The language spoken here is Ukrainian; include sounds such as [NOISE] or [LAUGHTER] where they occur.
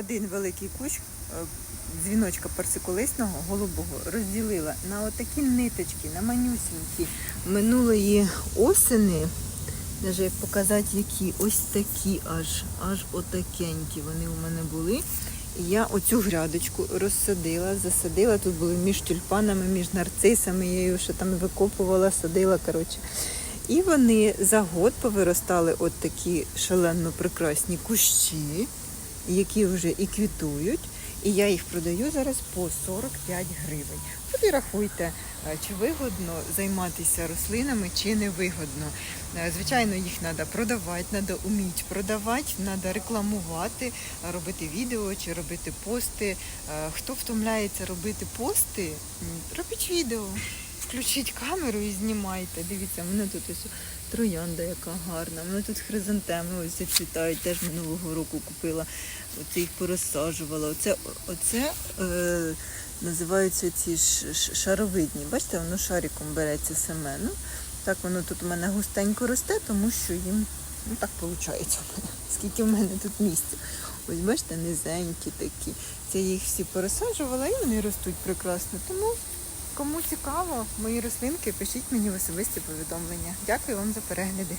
один великий кущ е, дзвіночка персиколисного голубого розділила на отакі ниточки, на манюсінькі минулої осени. Даже як показати, які ось такі аж, аж отакенькі вони у мене були. І я оцю грядочку розсадила, засадила. Тут були між тюльпанами, між нарцисами, я її ще там викопувала, садила. коротше. І вони за год повиростали от такі шалено прекрасні кущі, які вже і квітують. І я їх продаю зараз по 45 гривень. От і рахуйте, е, чи вигодно займатися рослинами, чи не вигодно. Е, Звичайно, їх треба продавати, треба вміти продавати, треба рекламувати, робити відео чи робити пости. Е, Хто втомляється робити пости, робіть відео. Включіть камеру і знімайте. Дивіться, мене тут ось троянда, яка гарна. Мене тут хризантеми ось зацвітають, теж минулого року купила. Оце їх порозсаджувала. Оце, оце е, називаються ці ш- ш- шаровидні. Бачите, воно шариком береться саме. Ну, так воно тут у мене густенько росте, тому що їм ну, так виходить. [LAUGHS] Скільки в мене тут місця. Ось бачите, низенькі такі. Це їх всі порозсаджувала і вони ростуть прекрасно. Тому Кому цікаво мої рослинки, пишіть мені в особисті повідомлення. Дякую вам за перегляди.